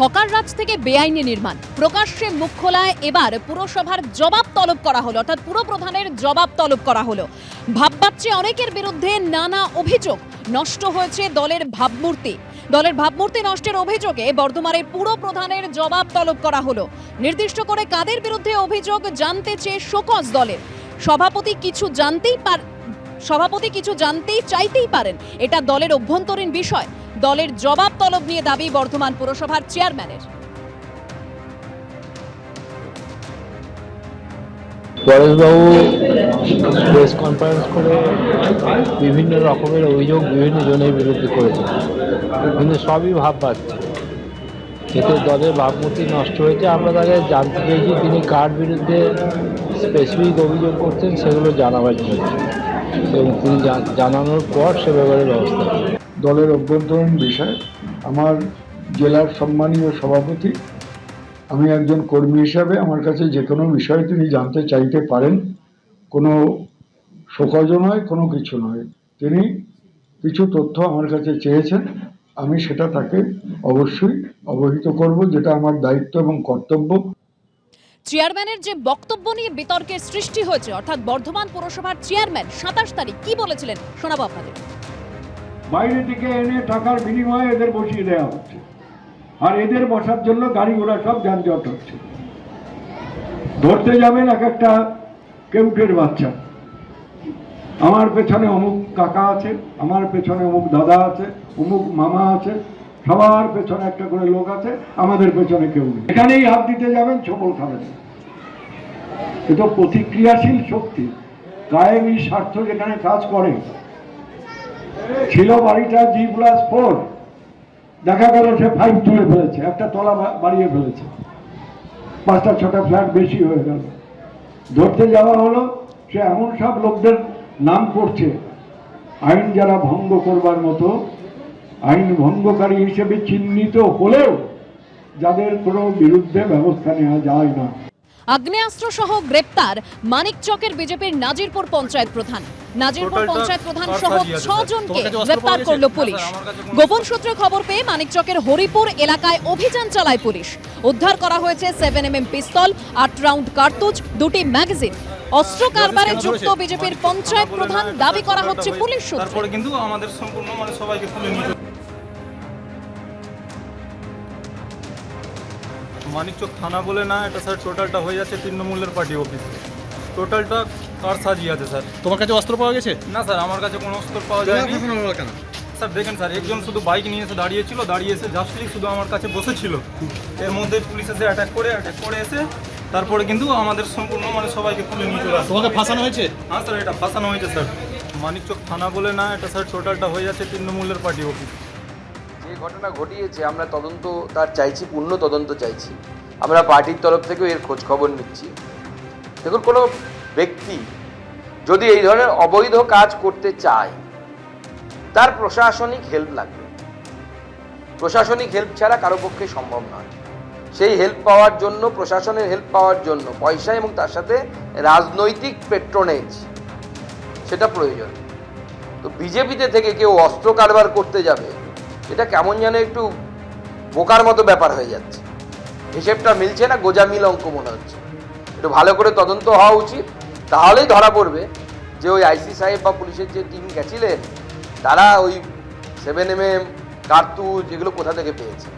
Hawker রাজ থেকে বেআইনি নির্মাণ। প্রকাশ্যে মুখ খোলায় এবার পুরসভার জবাব তলব করা হলো, অর্থাৎ পুর প্রধানের জবাব তলব করা হলো। ভাববাচ্চে অনেকের বিরুদ্ধে নানা অভিযোগ, নষ্ট হয়েছে দলের ভাবমূর্তি। দলের ভাবমূর্তি নষ্টের অভিযোগে বর্ধমানের পুর প্রধানের জবাব তলব করা হলো। নির্দিষ্ট করে কাদের বিরুদ্ধে অভিযোগ জানতে চেয়ে শোকজ দলের। সভাপতি কিছু জানতেই পার সভাপতি কিছু জানতেই চাইতেই পারেন, এটা দলের অভ্যন্তরীণ বিষয়। দলের জবাব তলব নিয়ে দাবি বর্ধমান পুরসভার চেয়ারম্যানের। পরেশবাবু প্রেস কনফারেন্স করে বিভিন্ন রকমের অভিযোগ বিভিন্ন জনের বিরুদ্ধে করেছে কিন্তু সবই ভাব পাচ্ছে এতে দলের ভাবমূর্তি নষ্ট হয়েছে। আমরা তাকে জানতে চেয়েছি তিনি কার বিরুদ্ধে স্পেসিফিক অভিযোগ করছেন, সেগুলো জানাবার জন্য। এবং তিনি জানানোর পর সে ব্যাপারে ব্যবস্থা। দলের অভ্যন্তরীণ বিষয়, আমার জেলার সম্মানীয় সভাপতি, আমি একজন কর্মী হিসাবে আমার কাছে যে কোনো বিষয় তিনি জানতে চাইতে পারেন, কোনো শোকজ নয়, কোনো কিছু নয়। তিনি কিছু তথ্য আমার কাছে চেয়েছেন, আমি সেটা তাকে অবশ্যই অবহিত করব, যেটা আমার দায়িত্ব এবং কর্তব্য। চেয়ারম্যানের যে বক্তব্য নিয়ে বিতর্কের সৃষ্টি হয়েছে, অর্থাৎ বর্ধমান পুরসভার চেয়ারম্যান সাতাশ তারিখ কি বলেছিলেন, শোনাবো আপনাদের। বাইরে থেকে এনে টাকার বিনিময়ে এদের বসিয়ে দেওয়া হচ্ছে। আর এদের বসার জন্য গাড়ি ঘোড়া সব যানজট হচ্ছে। ধরতে যাবেন এক একটা কেউটের বাচ্চা। আমার পেছনে অমুক কাকা আছে, আমার পেছনে অমুক দাদা আছে, অমুক মামা আছে, সবার পেছনে একটা করে লোক আছে, আমাদের পেছনে কেউ নেই। এখানেই হাত দিতে যাবেন, ছবল খাবেন। এটা প্রতিক্রিয়াশীল শক্তি। কায়েমি স্বার্থ যেখানে কাজ করে ছিল বাড়িটা জি প্লাস ফোর দেখা গেল সে ফাইভ তুলে ফেলেছে, একটা তলা বাড়িয়ে ফেলেছে। পাঁচটা ছটা ফ্ল্যাট বেশি হয়ে গেল। ধরতে যাওয়া হলো, সে এমন সব লোকদের নাম করছে। আইন যারা ভঙ্গ করবার মতো, আইন ভঙ্গকারী হিসেবে চিহ্নিত হলেও যাদের কোনো বিরুদ্ধে ব্যবস্থা নেওয়া যায় না। আগ্নেয়াস্ত্র সহ গ্রেপ্তার মানিকচকের বিজেপির নাজিরপুর পঞ্চায়েত প্রধান। নাজিরপুর পঞ্চায়েত প্রধান সহ। ছজনকে গ্রেপ্তার? করল পুলিশ। কোনো- গোপন সূত্রে খবর পেয়ে মানিকচকের হরিপুর এলাকায় অভিযান চালায় পুলিশ। উদ্ধার করা হয়েছে সেভেন এম এম পিস্তল আট রাউন্ড কার্তুজ দুটি ম্যাগাজিন। অস্ত্র কারবারে যুক্ত বিজেপির পঞ্চায়েত প্রধান দাবি করা হচ্ছে পুলিশ সূত্রে। কিন্তু আমাদের সম্পূর্ণ মানে সবাইকে তুলে নিয়ে মানিকচক থানা বলে না এটা স্যার টোটালটা হয়ে যাচ্ছে তৃণমূলের পার্টি অফিস টোটালটা কার সাজিয়ে আছে স্যার? তোমার কাছে অস্ত্র পাওয়া গেছে? না স্যার আমার কাছে কোনো অস্ত্র পাওয়া যায়নি। স্যার দেখেন স্যার একজন শুধু বাইক নিয়ে এসে দাঁড়িয়েছিল দাঁড়িয়ে এসে জাস্টলি শুধু আমার কাছে বসেছিল। এর মধ্যে পুলিশ এসে অ্যাটাক করে অ্যাটাক করে এসে তারপরে কিন্তু আমাদের সম্পূর্ণ মানে সবাইকে তুলে নিয়ে চলে আসে। তোমাকে ফাঁসানো হয়েছে? হ্যাঁ স্যার এটা ফাঁসানো হয়েছে স্যার। মানিকচক থানা বলে না এটা স্যার টোটালটা হয়ে যাচ্ছে তৃণমূলের পার্টি অফিস যে ঘটনা ঘটিয়েছে, আমরা তদন্ত তার চাইছি, পূর্ণ তদন্ত চাইছি। আমরা পার্টির তরফ থেকেও এর খোঁজ খবর নিচ্ছি। দেখুন, কোনো ব্যক্তি যদি এই ধরনের অবৈধ কাজ করতে চায়, তার প্রশাসনিক হেল্প লাগবে। প্রশাসনিক হেল্প ছাড়া কারও পক্ষে সম্ভব নয়। সেই হেল্প পাওয়ার জন্য, প্রশাসনের হেল্প পাওয়ার জন্য, পয়সা এবং তার সাথে রাজনৈতিক পেট্রোনেজ সেটা প্রয়োজন। তো বিজেপিতে থেকে কেউ অস্ত্র কারবার করতে যাবে এটা কেমন যেন একটু বোকার মতো ব্যাপার হয়ে যাচ্ছে। হিসেবটা মিলছে না গোজা মিল অঙ্ক মনে হচ্ছে। একটু ভালো করে তদন্ত হওয়া উচিত। তাহলেই ধরা পড়বে যে ওই আইসি সাহেব বা পুলিশের যে টিম গেছিলেন, তারা ওই সেভেন এম এম কার্তুজ, এগুলো কোথা থেকে পেয়েছে?